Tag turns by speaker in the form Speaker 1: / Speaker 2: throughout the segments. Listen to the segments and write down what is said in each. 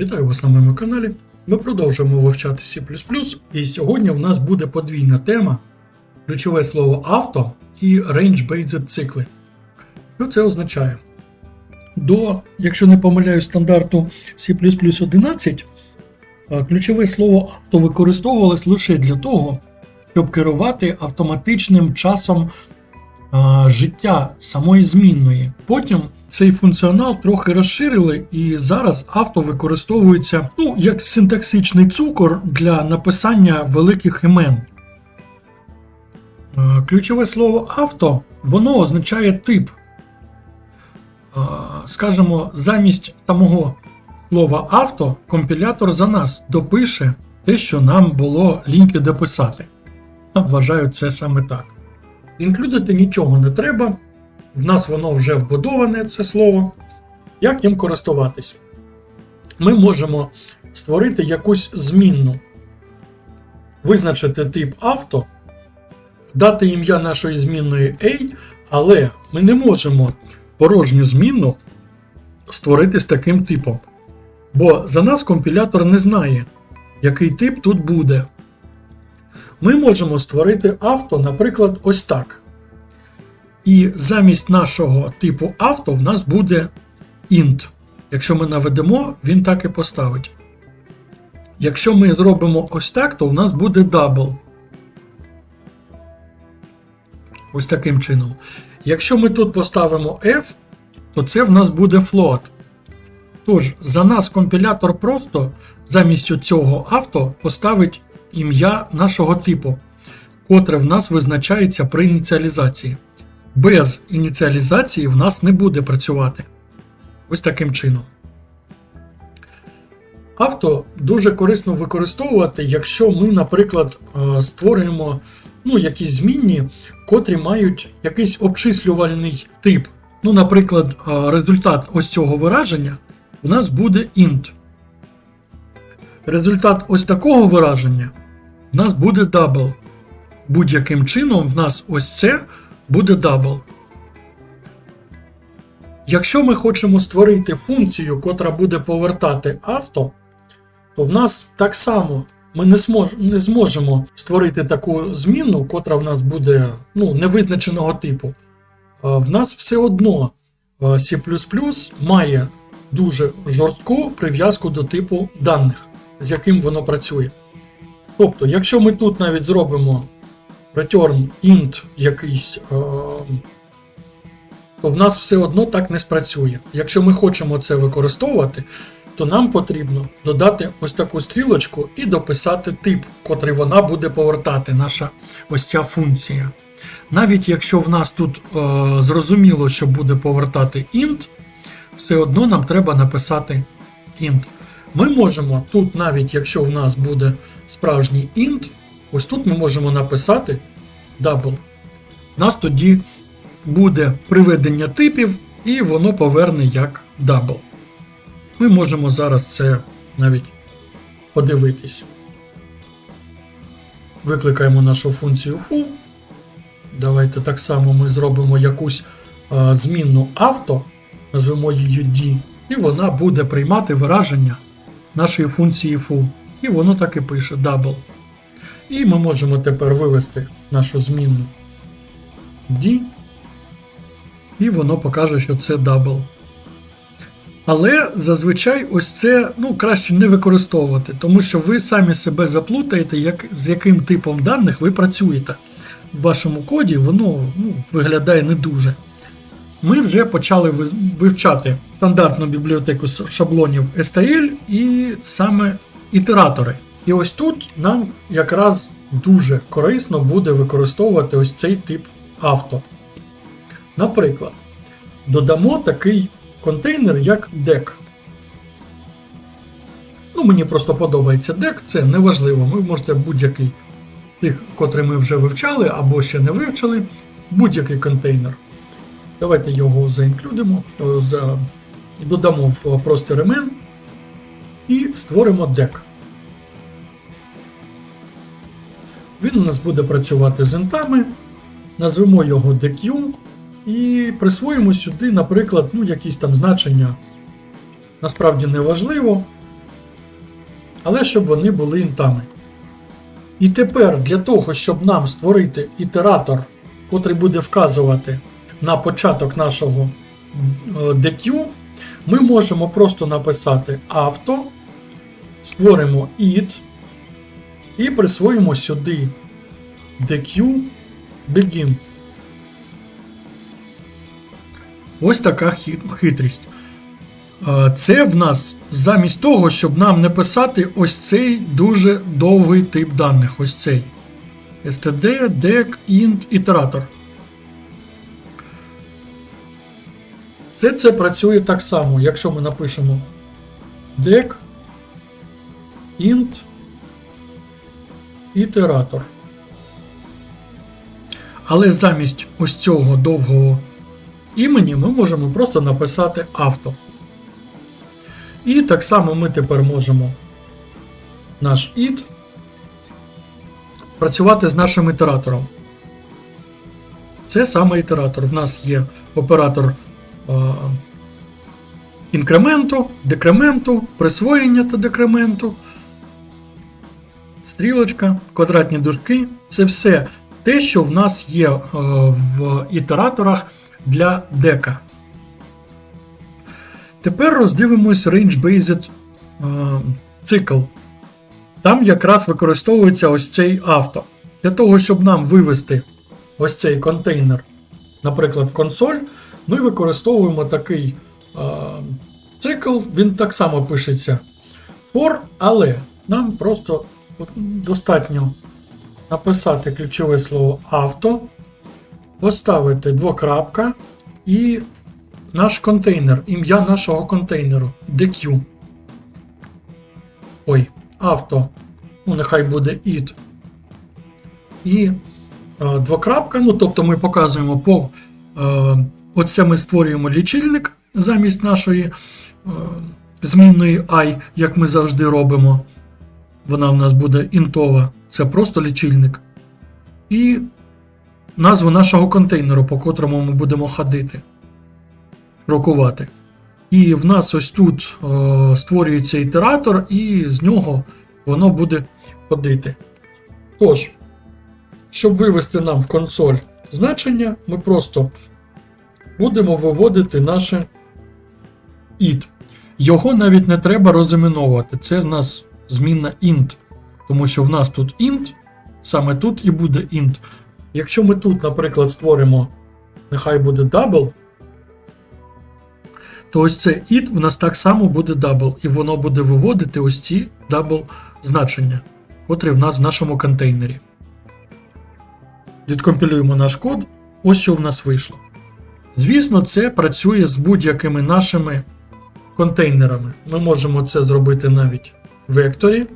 Speaker 1: Вітаю вас на моєму каналі. Ми продовжуємо вивчати C++, і сьогодні в нас буде подвійна тема: ключове слово авто і range-based цикли. Що це означає? До, якщо не помиляюсь, стандарту C 11, ключове слово авто використовувалось лише для того, щоб керувати автоматичним часом життя самої змінної. Потім цей функціонал трохи розширили, і зараз авто використовується ну, як синтаксичний цукор для написання великих імен. Е, Ключове слово авто воно означає тип. Е, Скажімо, замість самого слова авто компілятор за нас допише те, що нам було ліньки дописати. Вважаю це саме так. Інклюдити нічого не треба. В нас воно вже вбудоване, це слово. Як їм користуватись? Ми можемо створити якусь змінну, визначити тип авто, дати ім'я нашої змінної A, але ми не можемо порожню змінну створити з таким типом. Бо за нас компілятор не знає, який тип тут буде. Ми можемо створити авто, наприклад, ось так. І замість нашого типу авто в нас буде int. Якщо ми наведемо, він так і поставить. Якщо ми зробимо ось так, то в нас буде double. Ось таким чином. Якщо ми тут поставимо F, то це в нас буде float. Тож, за нас компілятор просто замість цього авто поставить ім'я нашого типу, котре в нас визначається при ініціалізації без ініціалізації в нас не буде працювати. Ось таким чином. Авто дуже корисно використовувати, якщо ми, наприклад, е, створюємо ну, якісь змінні, котрі мають якийсь обчислювальний тип. Ну, наприклад, е, результат ось цього вираження в нас буде int. Результат ось такого вираження в нас буде double. Будь-яким чином в нас ось це буде double. Якщо ми хочемо створити функцію, котра буде повертати авто, то в нас так само ми не, не зможемо створити таку змінну, котра в нас буде ну, невизначеного типу. В нас все одно C має дуже жорстку прив'язку до типу даних, з яким воно працює. Тобто, якщо ми тут навіть зробимо return int якийсь, е, то в нас все одно так не спрацює. Якщо ми хочемо це використовувати, то нам потрібно додати ось таку стрілочку і дописати тип, котрий вона буде повертати, наша ось ця функція. Навіть якщо в нас тут е, зрозуміло, що буде повертати int, все одно нам треба написати int. Ми можемо тут, навіть якщо в нас буде справжній int, ось тут ми можемо написати double. У нас тоді буде приведення типів, і воно поверне як double. Ми можемо зараз це навіть подивитись. Викликаємо нашу функцію foo. Давайте так само ми зробимо якусь е, змінну авто, назвемо її D, і вона буде приймати вираження нашої функції foo. І воно так і пише double. І ми можемо тепер вивести нашу змінну D, і воно покаже, що це double. Але зазвичай ось це ну, краще не використовувати, тому що ви самі себе заплутаєте, як, з яким типом даних ви працюєте. В вашому коді воно ну, виглядає не дуже. Ми вже почали вивчати стандартну бібліотеку шаблонів STL і саме ітератори. І ось тут нам якраз дуже корисно буде використовувати ось цей тип авто. Наприклад, додамо такий контейнер, як deck. Ну, мені просто подобається deck, це неважливо. Ви можете будь-який з тих, котрий ми вже вивчали або ще не вивчили, будь-який контейнер. Давайте його заінклюдимо, додамо в простір імен і створимо deck. Він у нас буде працювати з інтами, назвемо його DQ і присвоїмо сюди, наприклад, ну, якісь там значення. Насправді не важливо. але щоб вони були інтами. І тепер для того, щоб нам створити ітератор, котрий буде вказувати на початок нашого е, DQ, ми можемо просто написати авто, створимо it і присвоїмо сюди DQ begin. Ось така хитрість. Це в нас замість того, щоб нам не писати ось цей дуже довгий тип даних. Ось цей. std, dec, int, ітератор. Все це працює так само, якщо ми напишемо dec, int, ітератор. Але замість ось цього довгого імені ми можемо просто написати авто. І так само ми тепер можемо наш id працювати з нашим ітератором. Це саме ітератор. В нас є оператор е, інкременту, декременту, присвоєння та декременту, стрілочка, квадратні дужки. Це все те, що в нас є е, в ітераторах для дека. Тепер роздивимось range-based е, цикл. Там якраз використовується ось цей авто. Для того, щоб нам вивести ось цей контейнер, наприклад, в консоль, ми використовуємо такий е, цикл, він так само пишеться for, але нам просто достатньо написати ключове слово авто, поставити двокрапка і наш контейнер, ім'я нашого контейнеру DQ. Ой, авто. Ну, нехай буде id. І е, двокрапка. Ну, тобто ми показуємо по. Е, оце ми створюємо лічильник замість нашої е, змінної i, як ми завжди робимо. Вона в нас буде інтова. Це просто лічильник. І назву нашого контейнеру, по котрому ми будемо ходити крокувати. І в нас ось тут е, створюється ітератор, і з нього воно буде ходити. Тож, щоб вивести нам в консоль значення, ми просто будемо виводити наше id. Його навіть не треба розіменовувати. Це в нас змінна int. Тому що в нас тут int, саме тут і буде int. Якщо ми тут, наприклад, створимо, нехай буде double, то ось це it в нас так само буде double, і воно буде виводити ось ці double значення, котрі в нас в нашому контейнері. Відкомпілюємо наш код. Ось що в нас вийшло. Звісно, це працює з будь-якими нашими контейнерами. Ми можемо це зробити навіть векторі.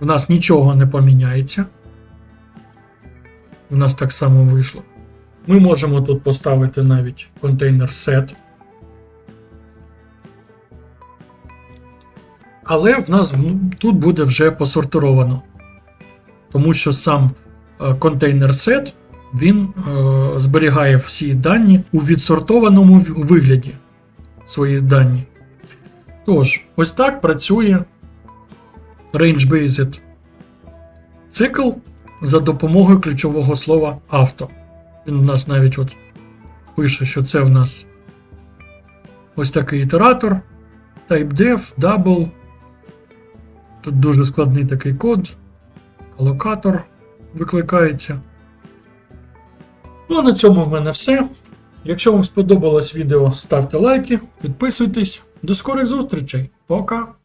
Speaker 1: В нас нічого не поміняється. У нас так само вийшло. Ми можемо тут поставити навіть контейнер set. Але в нас тут буде вже посортировано. Тому що сам е, контейнер set він е, зберігає всі дані у відсортованому вигляді свої дані. Тож, ось так працює range-based цикл за допомогою ключового слова авто. Він у нас навіть от пише, що це в нас ось такий ітератор, typedef, double. Тут дуже складний такий код, алокатор викликається. Ну а на цьому в мене все. Якщо вам сподобалось відео, ставте лайки, підписуйтесь. До скорих зустрічей. Пока!